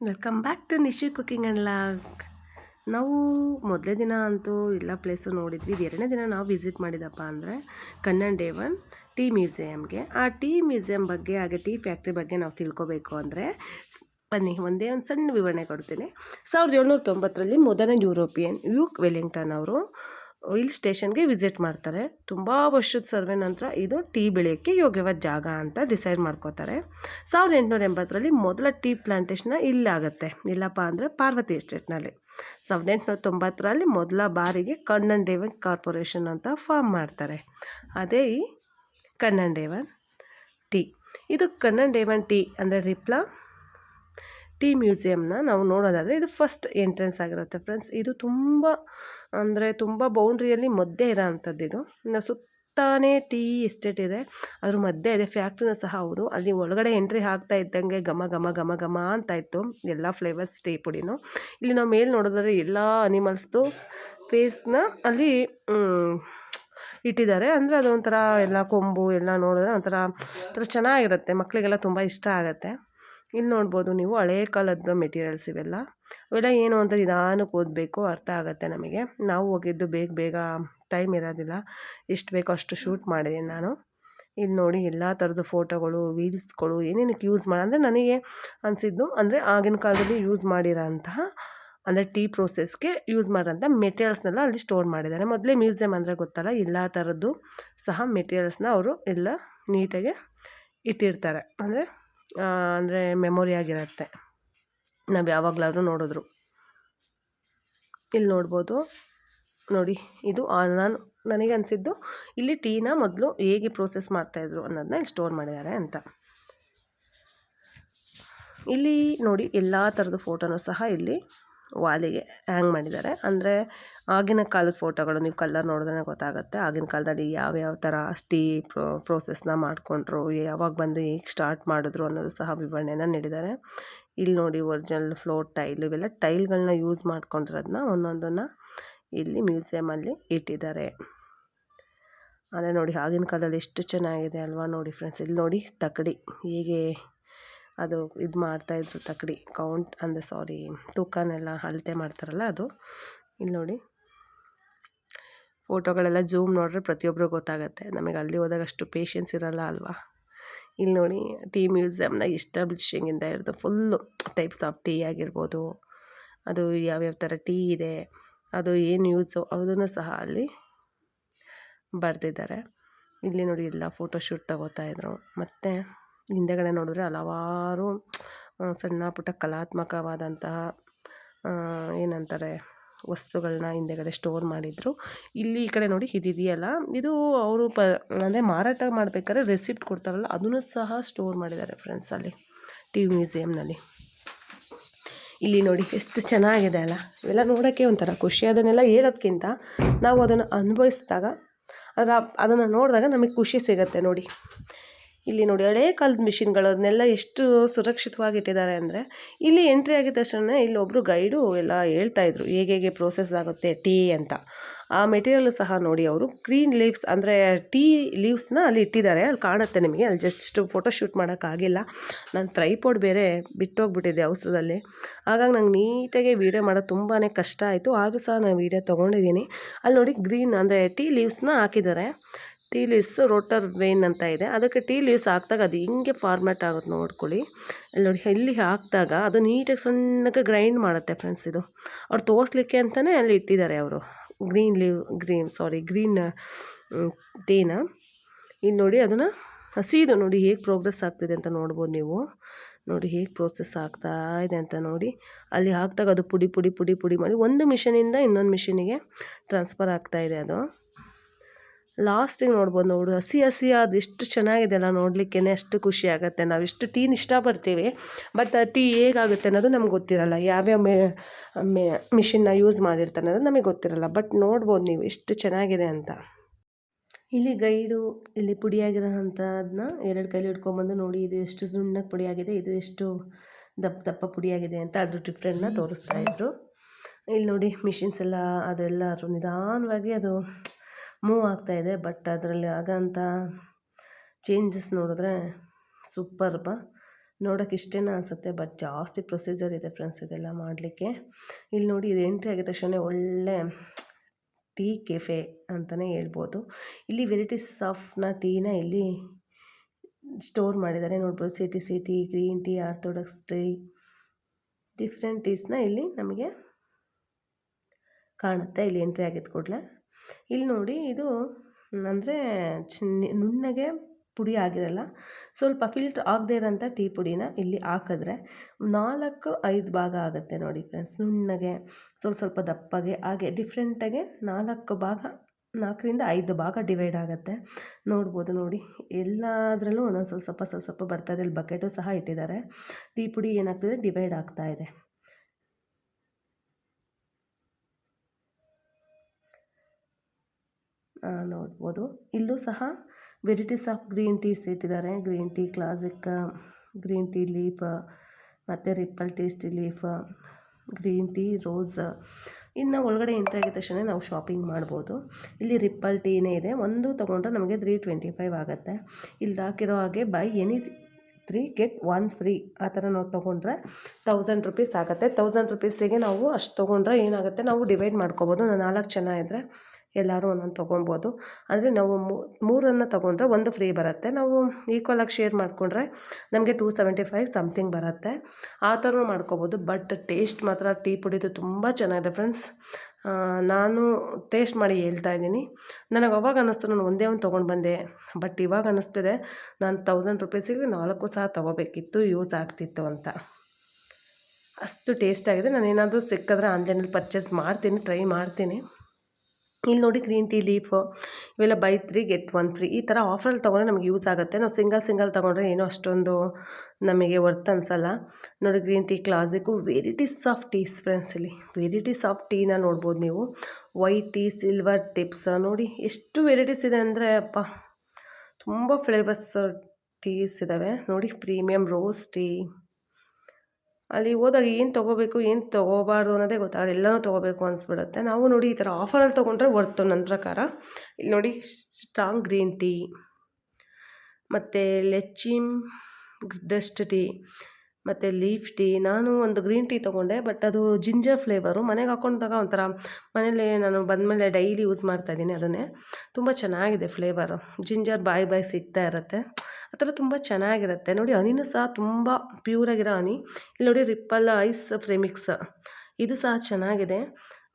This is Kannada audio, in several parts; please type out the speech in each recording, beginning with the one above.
Welcome back to Nishi cooking and vlog ನಾವು ಮೊದಲೇ ದಿನ ಅಂತೂ ಎಲ್ಲ ಪ್ಲೇಸು ನೋಡಿದ್ವಿ. ಇದು ಎರಡನೇ ದಿನ ನಾವು ವಿಸಿಟ್ ಮಾಡಿದಪ್ಪ ಅಂದರೆ ಕಣ್ಣನ್ ಡೇವನ್ ಟೀ ಮ್ಯೂಸಿಯಮ್ಗೆ ಆ ಟೀ ಮ್ಯೂಸಿಯಮ್ ಬಗ್ಗೆ, ಹಾಗೆ ಟೀ ಫ್ಯಾಕ್ಟ್ರಿ ಬಗ್ಗೆ ನಾವು ತಿಳ್ಕೊಬೇಕು ಅಂದರೆ ಬನ್ನಿ, ಒಂದೇ ಒಂದು ಸಣ್ಣ ವಿವರಣೆ ಕೊಡ್ತೀನಿ. ಸಾವಿರದ ಏಳ್ನೂರ ತೊಂಬತ್ತರಲ್ಲಿ ಮೊದಲ ಯುರೋಪಿಯನ್ ಯೂಕ್ ವೆಲ್ಲಿಂಗ್ಟನ್ ಅವರು ಹಿಲ್ ಸ್ಟೇಷನ್ಗೆ ವಿಸಿಟ್ ಮಾಡ್ತಾರೆ. ತುಂಬ ವರ್ಷದ ಸರ್ವೆ ನಂತರ ಇದು ಟೀ ಬೆಳೆಯೋಕ್ಕೆ ಯೋಗ್ಯವಾದ ಜಾಗ ಅಂತ ಡಿಸೈಡ್ ಮಾಡ್ಕೋತಾರೆ. ಸಾವಿರದ ಎಂಟುನೂರ ಎಂಬತ್ತರಲ್ಲಿ ಮೊದಲ ಟೀ ಪ್ಲಾಂಟೇಷನ್ನ ಇಲ್ಲಾಗುತ್ತೆ ಇಲ್ಲಪ್ಪ ಅಂದರೆ ಪಾರ್ವತಿ ಎಸ್ಟೇಟ್ನಲ್ಲಿ. ಸಾವಿರದ ಎಂಟುನೂರ ತೊಂಬತ್ತರಲ್ಲಿ ಮೊದಲ ಬಾರಿಗೆ ಕಣ್ಣನ್ ಡೇವನ್ ಕಾರ್ಪೊರೇಷನ್ ಅಂತ ಫಾರ್ಮ್ ಮಾಡ್ತಾರೆ. ಅದೇ ಈ ಕಣ್ಣನ್ ಡೇವನ್ ಟೀ. ಇದು ಕಣ್ಣನ್ ಡೇವನ್ ಟೀ ಅಂದರೆ ರಿಪ್ಲಾ? ಟೀ ಮ್ಯೂಸಿಯಮ್ನ ನಾವು ನೋಡೋದಾದರೆ ಇದು ಫಸ್ಟ್ ಎಂಟ್ರೆನ್ಸ್ ಆಗಿರುತ್ತೆ ಫ್ರೆಂಡ್ಸ್. ಇದು ತುಂಬ ಅಂದರೆ ತುಂಬ ಬೌಂಡ್ರಿಯಲ್ಲಿ ಮಧ್ಯೆ ಇರೋ ಅಂಥದ್ದು ಇದು ಇನ್ನು ಸುತ್ತಾನೇ ಟೀ ಎಸ್ಟೇಟ್ ಇದೆ. ಅದ್ರ ಮಧ್ಯೆ ಇದೆ ಫ್ಯಾಕ್ಟ್ರಿನೂ ಸಹ ಹೌದು. ಅಲ್ಲಿ ಒಳಗಡೆ ಎಂಟ್ರಿ ಆಗ್ತಾ ಇದ್ದಂಗೆ ಘಮ ಘಮ ಘಮ ಘಮ ಅಂತ ಇತ್ತು. ಎಲ್ಲ ಫ್ಲೇವರ್ಸ್ ಟೀ ಪುಡಿನೂ. ಇಲ್ಲಿ ನಾವು ಮೇಲೆ ನೋಡೋದಾದ್ರೆ ಎಲ್ಲ ಅನಿಮಲ್ಸ್ದು ಫೇಸ್ನ ಅಲ್ಲಿ ಇಟ್ಟಿದ್ದಾರೆ. ಅಂದರೆ ಅದೊಂಥರ ಎಲ್ಲ ಕೊಂಬು ಎಲ್ಲ ನೋಡಿದ್ರೆ ಒಂಥರ ಒಂಥರ ಚೆನ್ನಾಗಿರುತ್ತೆ. ಮಕ್ಕಳಿಗೆಲ್ಲ ತುಂಬ ಇಷ್ಟ ಆಗುತ್ತೆ. ಇಲ್ಲಿ ನೋಡ್ಬೋದು ನೀವು ಹಳೇ ಕಾಲದ ಮೆಟೀರಿಯಲ್ಸ್ ಇವೆಲ್ಲ. ಅವೆಲ್ಲ ಏನು ಅಂತ ನಿಧಾನಕ್ಕೆ ಓದಬೇಕು ಅರ್ಥ ಆಗುತ್ತೆ ನಮಗೆ. ನಾವು ಹೋಗಿದ್ದು ಬೇಗ ಬೇಗ ಟೈಮ್ ಇರೋದಿಲ್ಲ. ಎಷ್ಟು ಬೇಕೋ ಅಷ್ಟು ಶೂಟ್ ಮಾಡಿದ್ದೀನಿ ನಾನು. ಇಲ್ಲಿ ನೋಡಿ ಎಲ್ಲ ಥರದ ಫೋಟೋಗಳು ವೀಲ್ಸ್ಗಳು ಏನೇನಕ್ಕೆ ಯೂಸ್ ಮಾಡಿ, ಅಂದರೆ ನನಗೆ ಅನಿಸಿದ್ದು ಅಂದರೆ ಆಗಿನ ಕಾಲದಲ್ಲಿ ಯೂಸ್ ಮಾಡಿರೋ ಅಂತಹ ಅಂದರೆ ಟೀ ಪ್ರೋಸೆಸ್ಗೆ ಯೂಸ್ ಮಾಡೋಂಥ ಮೆಟೀರಿಯಲ್ಸ್ನೆಲ್ಲ ಅಲ್ಲಿ ಸ್ಟೋರ್ ಮಾಡಿದ್ದಾರೆ. ಮೊದಲೇ ಮ್ಯೂಸಿಯಮ್ ಅಂದರೆ ಗೊತ್ತಲ್ಲ, ಎಲ್ಲ ಥರದ್ದು ಸಹ ಮೆಟೀರಿಯಲ್ಸ್ನ ಅವರು ಎಲ್ಲ ನೀಟಾಗಿ ಇಟ್ಟಿರ್ತಾರೆ. ಅಂದರೆ ಅಂದರೆ ಮೆಮೊರಿ ಆಗಿರುತ್ತೆ. ನಾವು ಯಾವಾಗಲಾದ್ರೂ ನೋಡಿದ್ರು. ಇಲ್ಲಿ ನೋಡ್ಬೋದು. ನೋಡಿ, ಇದು ನಾನು, ನನಗೆ ಅನಿಸಿದ್ದು ಇಲ್ಲಿ ಟೀನ ಮೊದಲು ಹೇಗೆ ಪ್ರೋಸೆಸ್ ಮಾಡ್ತಾಯಿದ್ರು ಅನ್ನೋದನ್ನ ಇಲ್ಲಿ ಸ್ಟೋರ್ ಮಾಡಿದ್ದಾರೆ ಅಂತ. ಇಲ್ಲಿ ನೋಡಿ, ಎಲ್ಲ ಥರದ ಫೋಟೋನೂ ಸಹ ಇಲ್ಲಿ ವಾಲಿಗೆ ಹ್ಯಾಂಗ್ ಮಾಡಿದ್ದಾರೆ. ಅಂದರೆ ಆಗಿನ ಕಾಲದ ಫೋಟೋಗಳು ನೀವು ಕಲರ್ ನೋಡಿದ್ರೆ ಗೊತ್ತಾಗುತ್ತೆ. ಆಗಿನ ಕಾಲದಲ್ಲಿ ಯಾವ್ಯಾವ ಥರ ಸ್ಟೀ ಪ್ರೊ ಪ್ರೋಸೆಸ್ನ ಮಾಡಿಕೊಂಡ್ರು, ಯಾವಾಗ ಬಂದು ಹೇಗೆ ಸ್ಟಾರ್ಟ್ ಮಾಡಿದ್ರು ಅನ್ನೋದು ಸಹ ವಿವರಣೆನ ನೀಡಿದ್ದಾರೆ. ಇಲ್ಲಿ ನೋಡಿ ಒರಿಜಿನಲ್ ಫ್ಲೋರ್ ಟೈಲ್ ಇವೆಲ್ಲ ಟೈಲ್ಗಳನ್ನ ಯೂಸ್ ಮಾಡ್ಕೊಂಡಿರೋದನ್ನ ಒಂದೊಂದನ್ನು ಇಲ್ಲಿ ಮ್ಯೂಸಿಯಮಲ್ಲಿ ಇಟ್ಟಿದ್ದಾರೆ. ಅಂದರೆ ನೋಡಿ, ಆಗಿನ ಕಾಲದಲ್ಲಿ ಎಷ್ಟು ಚೆನ್ನಾಗಿದೆ ಅಲ್ವಾ ನೋಡಿ ಫ್ರೆಂಡ್ಸ್ ಇಲ್ಲಿ ನೋಡಿ ತಕ್ಕಡಿ ಹೇಗೆ ಅದು ಇದು ಮಾಡ್ತಾಯಿದ್ರು ತಕ್ಕಡಿ ಕೌಂಟ್ ಅಂದರೆ ಸಾರಿ ತೂಕನೆಲ್ಲ ಅಳತೆ ಮಾಡ್ತಾರಲ್ಲ ಅದು. ಇಲ್ಲಿ ನೋಡಿ. ಫೋಟೋಗಳೆಲ್ಲ ಜೂಮ್ ನೋಡಿದ್ರೆ ಪ್ರತಿಯೊಬ್ಬರು ಗೊತ್ತಾಗುತ್ತೆ. ನಮಗೆ ಅಲ್ಲಿ ಹೋದಾಗ ಅಷ್ಟು ಪೇಷನ್ಸ್ ಇರೋಲ್ಲ ಅಲ್ವಾ? ಇಲ್ಲಿ ನೋಡಿ ಟೀ ಮ್ಯೂಸಿಯಮ್ನ ಎಸ್ಟಾಬ್ಲಿಷಿಂಗಿಂದ ಹಿಡಿದು ಫುಲ್ಲು ಟೈಪ್ಸ್ ಆಫ್ ಟೀ ಆಗಿರ್ಬೋದು. ಅದು ಯಾವ್ಯಾವ ಥರ ಟೀ ಇದೆ, ಅದು ಏನು ಯೂಸು ಅದನ್ನು ಸಹ ಅಲ್ಲಿ ಬರೆದಿದ್ದಾರೆ. ಇಲ್ಲಿ ನೋಡಿ ಎಲ್ಲ ಫೋಟೋಶೂಟ್ ತಗೋತಾಯಿದ್ರು ಮತ್ತು ಹಿಂದೆಗಡೆ ನೋಡಿದ್ರೆ ಹಲವಾರು ಸಣ್ಣ ಪುಟ್ಟ ಕಲಾತ್ಮಕವಾದಂತಹ ಏನಂತಾರೆ ವಸ್ತುಗಳನ್ನ ಹಿಂದೆಗಡೆ ಸ್ಟೋರ್ ಮಾಡಿದರು. ಇಲ್ಲಿ ಈ ಕಡೆ ನೋಡಿ ಇದಿದೆಯಲ್ಲ ಇದು ಅವರು ಪ, ಅಂದರೆ ಮಾರಾಟ ಮಾಡಬೇಕಾದ್ರೆ ರೆಸಿಪ್ಟ್ ಕೊಡ್ತಾರಲ್ಲ, ಅದನ್ನು ಸಹ ಸ್ಟೋರ್ ಮಾಡಿದ್ದಾರೆ ಫ್ರೆಂಡ್ಸ್ ಅಲ್ಲಿ ಟಿ ಮ್ಯೂಸಿಯಮ್ನಲ್ಲಿ ಇಲ್ಲಿ ನೋಡಿ ಎಷ್ಟು ಚೆನ್ನಾಗಿದೆ ಅಲ್ಲ, ಇವೆಲ್ಲ ನೋಡೋಕ್ಕೆ ಒಂಥರ ಖುಷಿ, ಅದನ್ನೆಲ್ಲ ಹೇಳೋದ್ಕಿಂತ ನಾವು ಅದನ್ನು ಅನುಭವಿಸಿದಾಗ, ಅದರ, ಅದನ್ನು ನೋಡಿದಾಗ ನಮಗೆ ಖುಷಿ ಸಿಗುತ್ತೆ ನೋಡಿ. ಇಲ್ಲಿ ನೋಡಿ ಹಳೇ ಕಾಲದ ಮಿಷಿನ್ಗಳನ್ನೆಲ್ಲ ಎಷ್ಟು ಸುರಕ್ಷಿತವಾಗಿ ಇಟ್ಟಿದ್ದಾರೆ ಅಂದರೆ ಇಲ್ಲಿ ಎಂಟ್ರಿ ಆಗಿದ ತಕ್ಷಣ ಇಲ್ಲೊಬ್ಬರು ಗೈಡು ಎಲ್ಲ ಹೇಳ್ತಾಯಿದ್ರು ಹೇಗೆ ಹೇಗೆ ಪ್ರೋಸೆಸ್ ಆಗುತ್ತೆ ಟೀ ಅಂತ. ಆ ಮೆಟೀರಿಯಲ್ ಸಹ ನೋಡಿ ಅವರು ಗ್ರೀನ್ ಲೀವ್ಸ್ ಅಂದರೆ ಟೀ ಲೀವ್ಸ್ನ ಅಲ್ಲಿ ಇಟ್ಟಿದ್ದಾರೆ, ಅಲ್ಲಿ ಕಾಣುತ್ತೆ ನಿಮಗೆ, ಅಲ್ಲಿ ಜಸ್ಟ್ ಫೋಟೋ ಶೂಟ್ ಮಾಡೋಕ್ಕಾಗಿಲ್ಲ ನಾನು ಟ್ರೈಪೋಡ್ ಬೇರೆ ಬಿಟ್ಟೋಗ್ಬಿಟ್ಟಿದ್ದೆ ಅವಸರದಲ್ಲಿ. ಹಾಗಾಗಿ ನಂಗೆ ನೀಟಾಗಿ ವೀಡಿಯೋ ಮಾಡೋದು ತುಂಬಾ ಕಷ್ಟ ಆಯಿತು, ಆದರೂ ಸಹ ನಾನು ವೀಡಿಯೋ ತೊಗೊಂಡಿದ್ದೀನಿ. ಅಲ್ಲಿ ನೋಡಿ ಗ್ರೀನ್ ಅಂದರೆ ಟೀ ಲೀವ್ಸ್ನ ಹಾಕಿದ್ದಾರೆ. ಟೀ ಲೀವ್ಸ್ ರೋಟರ್ ವೇನ್ ಅಂತ ಇದೆ. ಅದಕ್ಕೆ ಟೀ ಲೀವ್ಸ್ ಹಾಕಿದಾಗ ಅದು ಹಿಂಗೆ ಫಾರ್ಮ್ಯಾಟ್ ಆಗುತ್ತೆ ನೋಡ್ಕೊಳ್ಳಿ. ಅಲ್ಲಿ ನೋಡಿ ಇಲ್ಲಿ ಹಾಕಿದಾಗ ಅದು ನೀಟಾಗಿ ಸಣ್ಣಕ್ಕೆ ಗ್ರೈಂಡ್ ಮಾಡುತ್ತೆ ಫ್ರೆಂಡ್ಸ್ ಇದು. ಅವ್ರು ತೋರಿಸ್ಲಿಕ್ಕೆ ಅಂತಲೇ ಅಲ್ಲಿ ಇಟ್ಟಿದ್ದಾರೆ ಅವರು. Green leaf green sorry green ಟೀನ ಇಲ್ಲಿ ನೋಡಿ ಅದನ್ನು ಹಸಿದು ನೋಡಿ ಹೇಗೆ ಪ್ರೋಗ್ರೆಸ್ ಆಗ್ತಿದೆ ಅಂತ ನೋಡ್ಬೋದು ನೀವು. ನೋಡಿ ಹೇಗೆ ಪ್ರೋಸೆಸ್ ಆಗ್ತಾ ಇದೆ ಅಂತ ನೋಡಿ. ಅಲ್ಲಿ ಹಾಕಿದಾಗ ಅದು ಪುಡಿ ಪುಡಿ ಪುಡಿ ಪುಡಿ ಮಾಡಿ ಒಂದು ಮಿಷಿನಿಂದ ಇನ್ನೊಂದು ಮಿಷಿನಿಗೆ ಟ್ರಾನ್ಸ್ಫರ್ ಆಗ್ತಾ ಇದೆ ಅದು. ಲಾಸ್ಟಿಗೆ ನೋಡ್ಬೋದು ನೋಡು, ಹಸಿ ಹಸಿ ಅದು ಎಷ್ಟು ಚೆನ್ನಾಗಿದೆ ಅಲ್ಲ ನೋಡಲಿಕ್ಕೇ ಅಷ್ಟು ಖುಷಿ ಆಗುತ್ತೆ. ನಾವು ಎಷ್ಟು ಟೀನ ಇಷ್ಟಪಡ್ತೀವಿ ಬಟ್ ಟೀ ಹೇಗಾಗುತ್ತೆ ಅನ್ನೋದು ನಮ್ಗೆ ಗೊತ್ತಿರಲ್ಲ. ಯಾವ್ಯಾವ ಮೇ ಮಿಷಿನ್ನ ಯೂಸ್ ಮಾಡಿರ್ತಾನೆ ಅನ್ನೋದು ನಮಗೆ ಗೊತ್ತಿರಲ್ಲ. ಬಟ್ ನೋಡ್ಬೋದು ನೀವು ಎಷ್ಟು ಚೆನ್ನಾಗಿದೆ ಅಂತ. ಇಲ್ಲಿ ಗೈಡು, ಇಲ್ಲಿ ಪುಡಿಯಾಗಿರೋಂಥದನ್ನ ಎರಡು ಕೈಲಿ ಹಿಡ್ಕೊಂಬಂದು ನೋಡಿ, ಇದು ಎಷ್ಟು ನುಣ್ಣಗೆ ಪುಡಿಯಾಗಿದೆ, ಇದು ಎಷ್ಟು ದಪ್ಪ ದಪ್ಪ ಪುಡಿಯಾಗಿದೆ ಅಂತ ಅದ್ರ ಡಿಫ್ರೆಂಟ್ನ ತೋರಿಸ್ತಾ ಇದ್ರು. ಇಲ್ಲಿ ನೋಡಿ ಮಿಷಿನ್ಸ್ ಎಲ್ಲ, ಅದೆಲ್ಲ ನಿಧಾನವಾಗಿ ಅದು ಮೂವ್ ಆಗ್ತಾ ಇದೆ ಬಟ್ ಅದರಲ್ಲಿ ಆಗೋಂಥ ಚೇಂಜಸ್ ನೋಡಿದ್ರೆ ಸೂಪರ್ಬ ನೋಡೋಕೆ ಇಷ್ಟೇನ ಅನಿಸುತ್ತೆ ಬಟ್ ಜಾಸ್ತಿ ಪ್ರೊಸೀಜರ್ ಇದೆ ಫ್ರೆಂಡ್ಸ್ ಇದೆಲ್ಲ ಮಾಡಲಿಕ್ಕೆ. ಇಲ್ಲಿ ನೋಡಿ ಇದು ಎಂಟ್ರಿ ಆಗಿದ ತಕ್ಷಣ ಒಳ್ಳೆ ಟೀ ಕೆಫೆ ಅಂತಲೇ ಹೇಳ್ಬೋದು. ಇಲ್ಲಿ ವೆರೈಟೀಸ್ ಆಫ್ನ ಟೀನ ಇಲ್ಲಿ ಸ್ಟೋರ್ ಮಾಡಿದ್ದಾರೆ. ನೋಡ್ಬೋದು C T C tea green tea orthodox tea different ಟೀಸ್ನ ಇಲ್ಲಿ ನಮಗೆ ಕಾಣುತ್ತೆ. ಇಲ್ಲಿ ಎಂಟ್ರಿ ಆಗಿದ್ದ ಕೂಡಲೇ. ಇಲ್ಲಿ ನೋಡಿ ಇದು, ಅಂದರೆ ನುಣ್ಣಗೆ ಪುಡಿ ಆಗಿರಲ್ಲ ಸ್ವಲ್ಪ ಫಿಲ್ಟ್ರ್ ಆಗದೇ ಇರೋಂಥ ಟೀ ಪುಡಿನ ಇಲ್ಲಿ ಹಾಕಿದ್ರೆ ನಾಲ್ಕು, ಐದು ಭಾಗ ಆಗುತ್ತೆ ನೋಡಿ ಫ್ರೆಂಡ್ಸ್ ನುಣ್ಣಗೆ, ಸ್ವಲ್ಪ ಸ್ವಲ್ಪ ದಪ್ಪಗೆ, ಹಾಗೆ ಡಿಫ್ರೆಂಟಾಗೆ ನಾಲ್ಕು ಭಾಗ, ನಾಲ್ಕರಿಂದ ಐದು ಭಾಗ ಡಿವೈಡ್ ಆಗುತ್ತೆ. ನೋಡ್ಬೋದು ನೋಡಿ, ಎಲ್ಲದರಲ್ಲೂ ಒಂದೊಂದು ಸ್ವಲ್ಪ ಸ್ವಲ್ಪ ಸ್ವಲ್ಪ ಸ್ವಲ್ಪ ಇದೆ ಇಲ್ಲಿ ಬಕೆಟು ಸಹ ಇಟ್ಟಿದ್ದಾರೆ. ಟೀ ಪುಡಿ ಏನಾಗ್ತದೆ? ಡಿವೈಡ್ ಆಗ್ತಾ ಇದೆ. ನೋಡ್ಬೋದು. ಇಲ್ಲೂ ಸಹ ವೆರೈಟೀಸ್ ಆಫ್ ಗ್ರೀನ್ ಟೀಸ್ ಇಟ್ಟಿದ್ದಾರೆ green tea, classic green tea leaf, ಮತ್ತು ripple tasty leaf, green tea rose. ಇನ್ನು ಒಳಗಡೆ ಎಂಟ್ರಿ ತಕ್ಷಣ ನಾವು ಶಾಪಿಂಗ್ ಮಾಡ್ಬೋದು. ಇಲ್ಲಿ ರಿಪ್ಪಲ್ ಟೀನೇ ಇದೆ. ಒಂದು ತೊಗೊಂಡ್ರೆ ನಮಗೆ ತ್ರೀ ಟ್ವೆಂಟಿ ಫೈವ್ ಆಗುತ್ತೆ. ಇಲ್ಲಿ ಹಾಕಿರೋ ಹಾಗೆ buy any three get one free ಆ ಥರ ನಾವು ತೊಗೊಂಡ್ರೆ ತೌಸಂಡ್ ರುಪೀಸ್ ಆಗುತ್ತೆ. ತೌಸಂಡ್ ರುಪೀಸಿಗೆ ನಾವು ಅಷ್ಟು ತೊಗೊಂಡ್ರೆ ಏನಾಗುತ್ತೆ? ನಾವು ಡಿವೈಡ್ ಮಾಡ್ಕೊಬೋದು. ನಾಲ್ಕು ಜನ ಇದ್ದರೆ ಎಲ್ಲರೂ ಒಂದೊಂದು ತೊಗೊಬೋದು. ಅಂದರೆ ನಾವು ಮೂರನ್ನು ತೊಗೊಂಡ್ರೆ ಒಂದು ಫ್ರೀ ಬರುತ್ತೆ. ನಾವು ಈಕ್ವಲಾಗಿ ಶೇರ್ ಮಾಡಿಕೊಂಡ್ರೆ ನಮಗೆ ಟೂ ಸೆವೆಂಟಿ ಫೈವ್ ಸಮಥಿಂಗ್ ಬರುತ್ತೆ. ಆ ಥರನೂ ಮಾಡ್ಕೋಬೋದು. ಬಟ್ ಟೇಸ್ಟ್ ಮಾತ್ರ ಟೀ ಪುಡಿದು ತುಂಬ ಚೆನ್ನಾಗಿದೆ ಫ್ರೆಂಡ್ಸ್ ನಾನು ಟೇಸ್ಟ್ ಮಾಡಿ ಹೇಳ್ತಾ ಇದ್ದೀನಿ. ನನಗೆ ಅವಾಗ ಅನ್ನಿಸ್ತು ನಾನು ಒಂದೇ ಒಂದು ತೊಗೊಂಡು ಬಂದೆ. ಬಟ್ ಇವಾಗ ಅನ್ನಿಸ್ತಿದೆ ನಾನು ತೌಸಂಡ್ ರುಪೀಸಿಗೆ ನಾಲ್ಕು ಸಹ ತೊಗೋಬೇಕಿತ್ತು ಯೂಸ್ ಆಗ್ತಿತ್ತು ಅಂತ. ಅಷ್ಟು ಟೇಸ್ಟಾಗಿದೆ ನಾನು ಏನಾದರೂ ಸಿಕ್ಕಿದ್ರೆ ಆನ್ಲೈನಲ್ಲಿ ಪರ್ಚೇಸ್ ಮಾಡ್ತೀನಿ ಟ್ರೈ ಮಾಡ್ತೀನಿ. ಇಲ್ಲಿ ನೋಡಿ ಗ್ರೀನ್ ಟೀ ಲೀಫ್, ಇವೆಲ್ಲ buy three get one free. ಈ ಥರ ಆಫರಲ್ಲಿ ತೊಗೊಂಡ್ರೆ ನಮಗೆ ಯೂಸ್ ಆಗುತ್ತೆ. ನಾವು ಸಿಂಗಲ್ ಸಿಂಗಲ್ ತೊಗೊಂಡ್ರೆ ಏನೋ ಅಷ್ಟೊಂದು ನಮಗೆ ವರ್ತ್ ಅನ್ಸಲ್ಲ. ನೋಡಿ green tea classic varieties of teas friends ಇಲ್ಲಿ. ವೆರೈಟೀಸ್ ಆಫ್ ಟೀನ ನೋಡ್ಬೋದು ನೀವು. ವೈಟ್ ಟೀ ಸಿಲ್ವರ್ ಟಿಪ್ಸ್ ನೋಡಿ ಎಷ್ಟು ವೆರೈಟೀಸ್ ಇದೆ ಅಂದರೆ ಅಪ್ಪ, ತುಂಬ ಫ್ಲೇವರ್ಸ್ ಟೀಸ್ ಇದ್ದಾವೆ ನೋಡಿ ಪ್ರೀಮಿಯಮ್ ರೋಸ್ ಟೀ ಅಲ್ಲಿ ಹೋದಾಗ ಏನು ತೊಗೋಬೇಕು, ಏನು ತೊಗೋಬಾರ್ದು ಅನ್ನೋದೇ ಗೊತ್ತಾಗಲ್ಲ. ಎಲ್ಲನೂ ತೊಗೋಬೇಕು ಅನಿಸ್ಬಿಡುತ್ತೆ. ನಾವು ನೋಡಿ ಈ ಥರ ಆಫರಲ್ಲಿ ತೊಗೊಂಡ್ರೆ ವರ್ತು ನನ್ನ ಪ್ರಕಾರ. ಇಲ್ಲಿ ನೋಡಿ ಸ್ಟ್ರಾಂಗ್ ಗ್ರೀನ್ ಟೀ ಮತ್ತು ಲೆಚ್ಚಿಮ್ ಡಸ್ಟ್ ಟೀ ಮತ್ತು ಲೀಫ್ ಟೀ ನಾನು ಒಂದು ಗ್ರೀನ್ ಟೀ ತೊಗೊಂಡೆ ಬಟ್ ಅದು ಜಿಂಜರ್ ಫ್ಲೇವರು ಮನೆಗೆ ಹಾಕೊಂಡಾಗ ಒಂಥರ ಮನೇಲಿ ನಾನು ಬಂದಮೇಲೆ ಡೈಲಿ ಯೂಸ್ ಮಾಡ್ತಾಯಿದ್ದೀನಿ ಅದನ್ನೇ. ತುಂಬ ಚೆನ್ನಾಗಿದೆ ಫ್ಲೇವರು ಜಿಂಜರ್ ಬಾಯ್ ಬಾಯ್ ಸಿಗ್ತಾ ಇರುತ್ತೆ. ಆ ಥರ ತುಂಬ ಚೆನ್ನಾಗಿರುತ್ತೆ. ನೋಡಿ, ಹನಿನೂ ಸಹ ತುಂಬ ಪ್ಯೂರಾಗಿರೋ ಹನಿ. ಇಲ್ಲಿ ನೋಡಿ ರಿಪ್ಪಲ್ ಐಸ್ ಫ್ರೆಮಿಕ್ಸ್ ಇದು ಸಹ ಚೆನ್ನಾಗಿದೆ.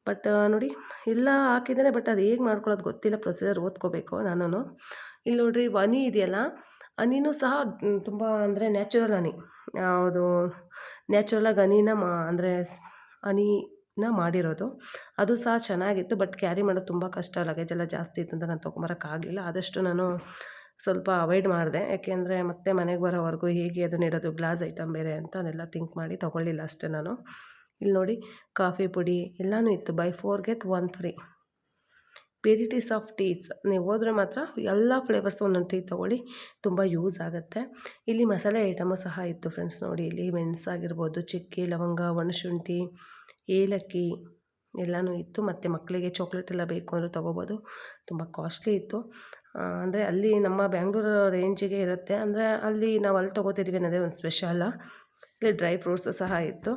ಬಟ್ ನೋಡಿ, ಎಲ್ಲ ಹಾಕಿದ್ದಾರೆ ಬಟ್ ಅದು ಹೇಗೆ ಮಾಡ್ಕೊಳ್ಳೋದು ಗೊತ್ತಿಲ್ಲ. ಪ್ರೊಸೀಜರ್ ಓದ್ಕೋಬೇಕು ನಾನು ಇಲ್ಲಿ ನೋಡಿರಿ, ಹನಿ ಇದೆಯಲ್ಲ? ಹನಿನೂ ಸಹ ತುಂಬ ಅಂದರೆ ನ್ಯಾಚುರಲ್ ಹನಿ. ಯಾವುದು ನ್ಯಾಚುರಲಾಗಿ ಹನಿನ ಮಾ, ಅಂದರೆ ಹನಿನ ಮಾಡಿರೋದು. ಅದು ಸಹ ಚೆನ್ನಾಗಿತ್ತು ಬಟ್ ಕ್ಯಾರಿ ಮಾಡೋದು ತುಂಬ ಕಷ್ಟ. ಲಗೇಜ್ ಎಲ್ಲ ಜಾಸ್ತಿ ಇತ್ತು ಅಂತ ನಾನು ತೊಗೊಂಬರೋಕ್ಕಾಗಲಿಲ್ಲ. ಆದಷ್ಟು ನಾನು ಸ್ವಲ್ಪ ಅವಾಯ್ಡ್ ಮಾಡಿದೆ. ಯಾಕೆಂದರೆ ಮತ್ತೆ ಮನೆಗೆ ಬರೋವರೆಗೂ ಹೇಗೆ ಅದನ್ನ ಇಡೋದು ಗ್ಲಾಸ್ ಐಟಮ್ ಬೇರೆ ಅಂತ ಅದೆಲ್ಲ ಥಿಂಕ್ ಮಾಡಿ ತೊಗೊಳ್ಳಿಲ್ಲ ಅಷ್ಟೇ ನಾನು. ಇಲ್ಲಿ ನೋಡಿ ಕಾಫಿ ಪುಡಿ ಎಲ್ಲನೂ ಇತ್ತು. Buy four get one free varieties of teas ನೀವು ಹೋದರೆ ಮಾತ್ರ ಎಲ್ಲ ಫ್ಲೇವರ್ಸ್ ಒಂದೊಂದು ಟೀ ತೊಗೊಳ್ಳಿ. ತುಂಬ ಯೂಸ್ ಆಗುತ್ತೆ. ಇಲ್ಲಿ ಮಸಾಲೆ ಐಟಮು ಸಹ ಇತ್ತು ಫ್ರೆಂಡ್ಸ್ ನೋಡಿ. ಇಲ್ಲಿ ಮೆಣಸಾಗಿರ್ಬೋದು ಚಿಕ್ಕಿ, ಲವಂಗ, ಒಣಶುಂಠಿ, ಏಲಕ್ಕಿ ಎಲ್ಲನೂ ಇತ್ತು. ಮತ್ತು ಮಕ್ಕಳಿಗೆ ಚಾಕ್ಲೇಟ್ ಎಲ್ಲ ಬೇಕು ಅಂದರೆ ತೊಗೋಬೋದು. ತುಂಬ ಕಾಸ್ಟ್ಲಿ ಇತ್ತು. ಅಂದರೆ ಅಲ್ಲಿ ನಮ್ಮ ಬ್ಯಾಂಗ್ಳೂರು ರೇಂಜಿಗೆ ಇರುತ್ತೆ. ಅಂದರೆ ಅಲ್ಲಿ ನಾವು ಅಲ್ಲಿ ತೊಗೋತಿದ್ವಿ ಅನ್ನೋದೇ ಒಂದು ಸ್ಪೆಷಲ್ಲ ಇಲ್ಲಿ ಡ್ರೈ ಫ್ರೂಟ್ಸು ಸಹ ಇತ್ತು.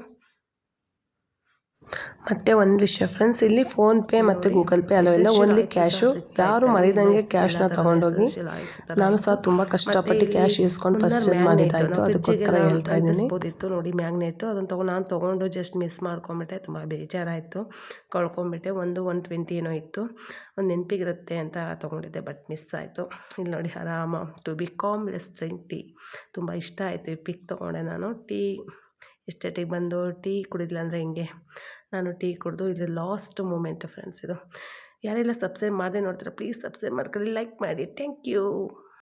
ಮತ್ತು ಒಂದು ವಿಷಯ ಫ್ರೆಂಡ್ಸ್ ಇಲ್ಲಿ ಫೋನ್ಪೇ ಮತ್ತು ಗೂಗಲ್ ಪೇ ಅಲ್ಲವೆಲ್ಲ ಓನ್ಲಿ ಕ್ಯಾಶು ಯಾರು ಮರಿದಂಗೆ ಕ್ಯಾಶ್ನ ತಗೊಂಡೋಗಿ ನಾನು ಸಹ ತುಂಬ ಕಷ್ಟಪಟ್ಟು ಕ್ಯಾಶ್ ಇಸ್ಕೊಂಡು ಪರ್ಚೇಸ್ ಮಾಡಿದ್ದಾಯಿತು ಅದಕ್ಕೋಸ್ಕರ ಹೇಳ್ತಾ ಇದ್ದೀನಿ. ಇತ್ತು ನೋಡಿ ಮ್ಯಾಗ್ನೆಟು ಅದನ್ನು ತೊಗೊಂಡು ನಾನು ತೊಗೊಂಡು ಜಸ್ಟ್ ಮಿಸ್ ಮಾಡ್ಕೊಂಬಿಟ್ಟೆ. ತುಂಬ ಬೇಜಾರಾಯಿತು. ಕಳ್ಕೊಂಬಿಟ್ಟೆ. ಒಂದು ಒನ್ ಟ್ವೆಂಟಿ ಏನೋ ಇತ್ತು. ಒಂದು ನೆನಪಿಗಿರುತ್ತೆ ಅಂತ ತೊಗೊಂಡಿದ್ದೆ ಬಟ್ ಮಿಸ್ ಆಯಿತು. ಇಲ್ಲಿ ನೋಡಿ ಆರಾಮ. To be calm less drink tea ತುಂಬ ಇಷ್ಟ ಆಯಿತು ಈ ಪಿಕ್ ತೊಗೊಂಡೆ ನಾನು. ಟೀ ಎಸ್ಟೇಟಿಗೆ ಬಂದು ಟೀ ಕುಡಿದಿಲ್ಲ ಅಂದರೆ ಹಿಂಗೆ? ನಾನು ಟೀ ಕುಡಿದು ಇದು ಲಾಸ್ಟ್ ಮೂಮೆಂಟ್ ಫ್ರೆಂಡ್ಸ್ ಇದು. ಯಾರೆಲ್ಲ ಸಬ್ಸ್ಕ್ರೈಬ್ ಮಾಡದೆ ನೋಡ್ತೀರಾ, ಪ್ಲೀಸ್ ಸಬ್ಸ್ಕ್ರೈಬ್ ಮಾಡ್ಕೊಳ್ಳಿ, ಲೈಕ್ ಮಾಡಿ. Thank you.